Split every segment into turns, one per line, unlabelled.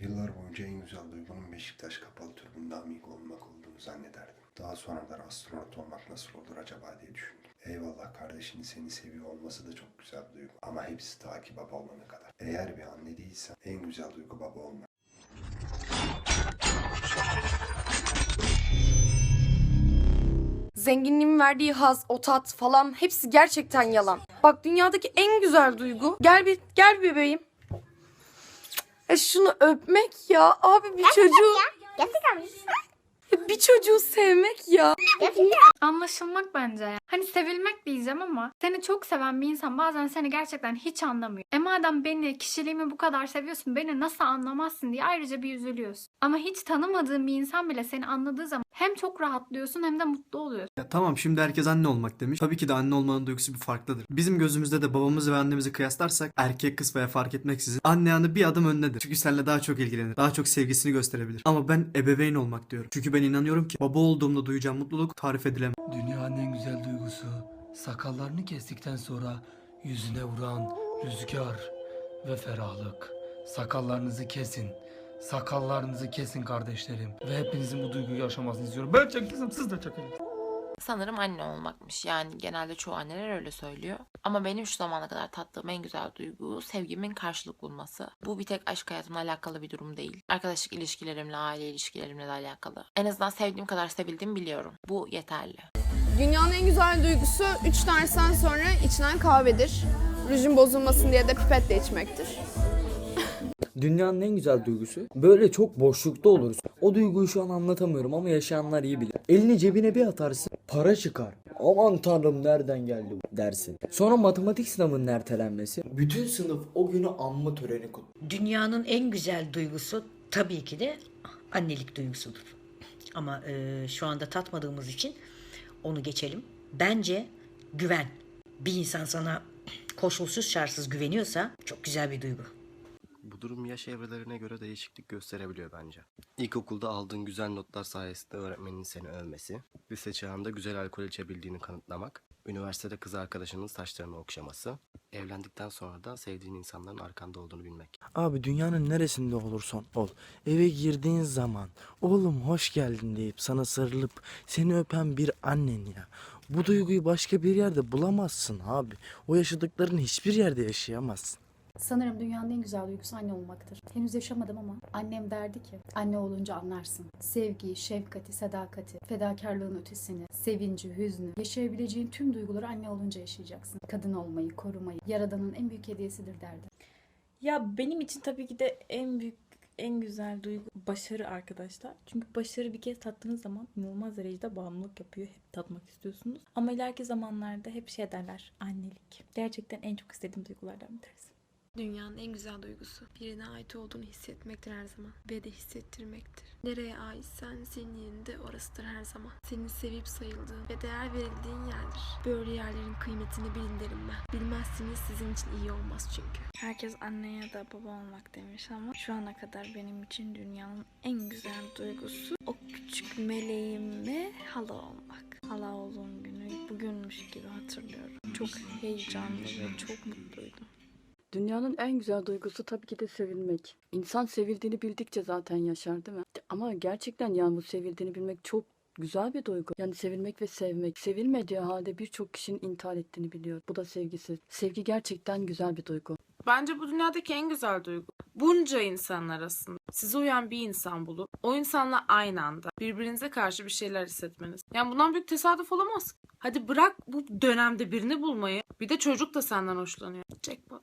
Yıllar boyunca en güzel duygunun Beşiktaş kapalı tribünde amigo olmak olduğunu zannederdim. Daha sonradan astronot olmak nasıl olur acaba diye düşündüm. Eyvallah kardeşinin seni seviyor olması da çok güzel bir duygu. Ama hepsi ta ki baba olana kadar. Eğer bir anne değilsen en güzel duygu baba olmak.
Zenginliğin verdiği haz, o tat falan hepsi gerçekten yalan. Bak dünyadaki en güzel duygu. Gel bir gel bebeğim. E şunu öpmek ya. Abi bir çocuğu
Gerçekten mi?
bir çocuğu sevmek ya.
Anlaşılmak bence ya. Hani sevilmek diyeceğim ama seni çok seven bir insan bazen seni gerçekten hiç anlamıyor. E madem beni, kişiliğimi bu kadar seviyorsun beni nasıl anlamazsın diye ayrıca bir üzülüyorsun. Ama hiç tanımadığın bir insan bile seni anladığı zaman hem çok rahatlıyorsun hem de mutlu oluyorsun.
Ya tamam şimdi herkes anne olmak demiş. Tabii ki de anne olmanın duygusu bir farklıdır. Bizim gözümüzde de babamızı ve annemizi kıyaslarsak erkek kız veya fark etmeksizin anne yanı bir adım öndedir. Çünkü seninle daha çok ilgilenir. Daha çok sevgisini gösterebilir. Ama ben ebeveyn olmak diyorum. Çünkü ben inanıyorum ki baba olduğumda duyacağım mutluluk tarif edilemez.
Dünyanın en güzel duygusu sakallarını kestikten sonra yüzüne vuran rüzgar ve ferahlık. Sakallarınızı kesin. Sakallarınızı kesin kardeşlerim. Ve hepinizin bu duyguyu yaşamasını istiyorum. Ben çekilsem siz de çekin.
Sanırım anne olmakmış. Yani genelde çoğu anneler öyle söylüyor. Ama benim şu zamana kadar tattığım en güzel duygu sevgimin karşılık bulması. Bu bir tek aşk hayatımla alakalı bir durum değil. Arkadaşlık ilişkilerimle, aile ilişkilerimle de alakalı. En azından sevdiğim kadar sevildiğimi biliyorum. Bu yeterli.
Dünyanın en güzel duygusu 3 dersten sonra içilen kahvedir. Rujun bozulmasın diye de pipetle içmektir.
Dünyanın en güzel duygusu böyle çok boşlukta oluruz. O duyguyu şu an anlatamıyorum ama yaşayanlar iyi bilir. Elini cebine bir atarsın para çıkar. Aman tanrım nereden geldi bu dersin. Sonra matematik sınavının ertelenmesi. Bütün sınıf o günü anma töreni kutlar.
Dünyanın en güzel duygusu tabii ki de annelik duygusudur. Ama e, şu anda tatmadığımız için onu geçelim. Bence güven. Bir insan sana koşulsuz şartsız güveniyorsa çok güzel bir duygu.
Bu durum yaş evrelerine göre değişiklik gösterebiliyor bence. İlkokulda aldığın güzel notlar sayesinde öğretmenin seni övmesi, lise çağında güzel alkol içebildiğini kanıtlamak, üniversitede kız arkadaşının saçlarını okşaması, evlendikten sonra da sevdiğin insanların arkanda olduğunu bilmek.
Abi dünyanın neresinde olursan ol. Eve girdiğin zaman oğlum hoş geldin deyip sana sarılıp seni öpen bir annen ya. Bu duyguyu başka bir yerde bulamazsın abi. O yaşadıklarını hiçbir yerde yaşayamazsın.
Sanırım dünyanın en güzel duygusu anne olmaktır. Henüz yaşamadım ama annem derdi ki anne olunca anlarsın. Sevgiyi, şefkati, sadakati, fedakarlığın ötesini, sevinci, hüznü, yaşayabileceğin tüm duyguları anne olunca yaşayacaksın. Kadın olmayı, korumayı, yaradanın en büyük hediyesidir derdi.
Ya benim için tabii ki de en büyük en güzel duygu başarı arkadaşlar. Çünkü başarı bir kez tattığınız zaman inanılmaz derecede bağımlılık yapıyor. Hep tatmak istiyorsunuz. Ama ileriki zamanlarda hep şey derler annelik. Gerçekten en çok istediğim duygulardan bir tanesi.
Dünyanın en güzel duygusu birine ait olduğunu hissetmektir her zaman ve de hissettirmektir. Nereye aitsen senin yerinde orasıdır her zaman. Senin sevip sayıldığın ve değer verildiğin yerdir. Böyle yerlerin kıymetini bilin derim ben. Bilmezseniz sizin için iyi olmaz çünkü. Herkes anne ya da baba olmak demiş ama şu ana kadar benim için dünyanın en güzel duygusu o küçük meleğime hala olmak. Hala olduğum günü bugünmüş gibi hatırlıyorum. Çok heyecanlı ve çok mutluydum.
Dünyanın en güzel duygusu tabii ki de sevilmek. İnsan sevildiğini bildikçe zaten yaşar değil mi? Ama gerçekten yani bu sevildiğini bilmek çok güzel bir duygu. Yani sevilmek ve sevmek. Sevilmediği halde birçok kişinin intihar ettiğini biliyor. Bu da sevgisiz. Sevgi gerçekten güzel bir duygu.
Bence bu dünyadaki en güzel duygu. Bunca insan arasında size uyan bir insan bulup o insanla aynı anda birbirinize karşı bir şeyler hissetmeniz. Yani bundan büyük tesadüf olamaz. Hadi bırak bu dönemde birini bulmayı. Bir de çocuk da senden hoşlanıyor. Jackpot.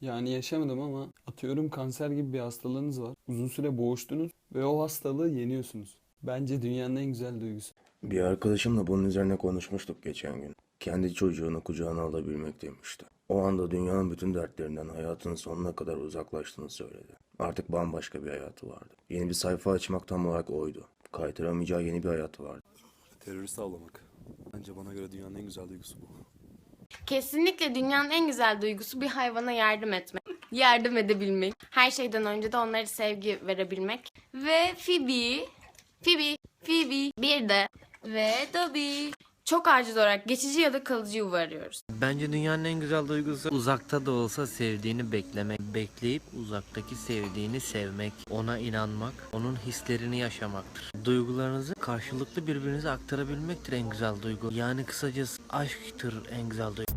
Yani yaşamadım ama atıyorum kanser gibi bir hastalığınız var. Uzun süre boğuştunuz ve o hastalığı yeniyorsunuz. Bence dünyanın en güzel duygusu.
Bir arkadaşımla bunun üzerine konuşmuştuk geçen gün. Kendi çocuğunu kucağına alabilmek demişti. O anda dünyanın bütün dertlerinden hayatının sonuna kadar uzaklaştığını söyledi. Artık bambaşka bir hayatı vardı. Yeni bir sayfa açmak tam olarak oydu. Kaytıramayacağı yeni bir hayatı vardı.
Terörist avlamak. Bence bana göre dünyanın en güzel duygusu bu.
Kesinlikle dünyanın en güzel duygusu bir hayvana yardım etmek. Yardım edebilmek. Her şeyden önce de onlara sevgi verebilmek. Ve Phoebe, Phoebe, Phoebe bir de ve Dobby.
Çok aciz olarak geçici ya da kalıcı yuva arıyoruz.
Bence dünyanın en güzel duygusu uzakta da olsa sevdiğini beklemek. Bekleyip uzaktaki sevdiğini sevmek, ona inanmak, onun hislerini yaşamaktır. Duygularınızı karşılıklı birbirinize aktarabilmektir en güzel duygu. Yani kısacası aşktır en güzel duygu.